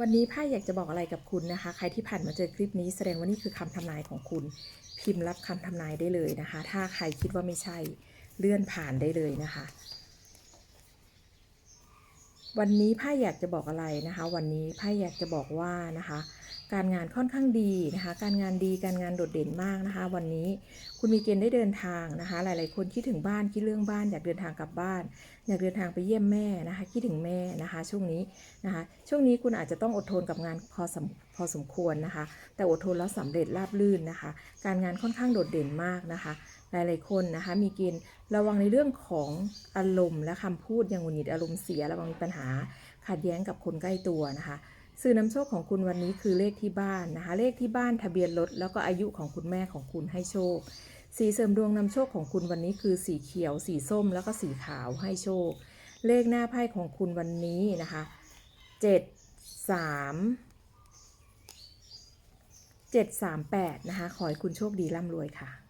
วันนี้ไพ่อยากจะบอกอะไรกับคุณนะคะ ใครที่ผ่านมาเจอคลิปนี้แสดงว่านี่คือคำทำนายของคุณ พิมพ์รับคำทำนายได้เลยนะคะ ถ้าใครคิดว่าไม่ใช่เลื่อนผ่านได้เลยนะคะ วันนี้ไพ่อยากจะบอกอะไรนะคะ วันนี้ไพ่อยากจะบอกว่านะคะ การงานค่อนข้างดีนะคะ การงานดีการงานโดดเด่นมากนะคะ วันนี้คุณมีเกณฑ์ได้เดินทางนะคะ หลาย ๆ คนคิดถึงบ้านคิดเรื่องบ้าน อยากเดินทางกลับบ้าน อยากเดินทางไปเยี่ยมแม่นะคะ คิดถึงแม่นะคะ ช่วงนี้นะคะ ช่วงนี้คุณอาจจะต้องอดทนกับงานพอสมพอสมควรนะคะ แต่อดทนแล้วสำเร็จราบรื่นนะคะ การงานค่อนข้างโดดเด่นมากนะคะ หลายๆคนนะคะมีเกณฑ์ระวังในเรื่องของอารมณ์และคำพูดอย่างหงุดหงิดอารมณ์เสียระวังมีปัญหาขัดแย้งกับคนใกล้ตัวนะคะสื่อนำโชคของคุณวันนี้คือเลขที่บ้านนะคะ เลขที่บ้านทะเบียนรถแล้วก็อายุของคุณแม่ของคุณให้โชค สีเสริมดวงนำโชคของคุณวันนี้คือสีเขียว สีส้ม แล้วก็สีขาวให้โชค เลขหน้าไพ่ของคุณวันนี้นะคะเจ็ดสามเจ็ดสามแปดนะคะ ขอให้คุณโชคดีร่ำรวยค่ะ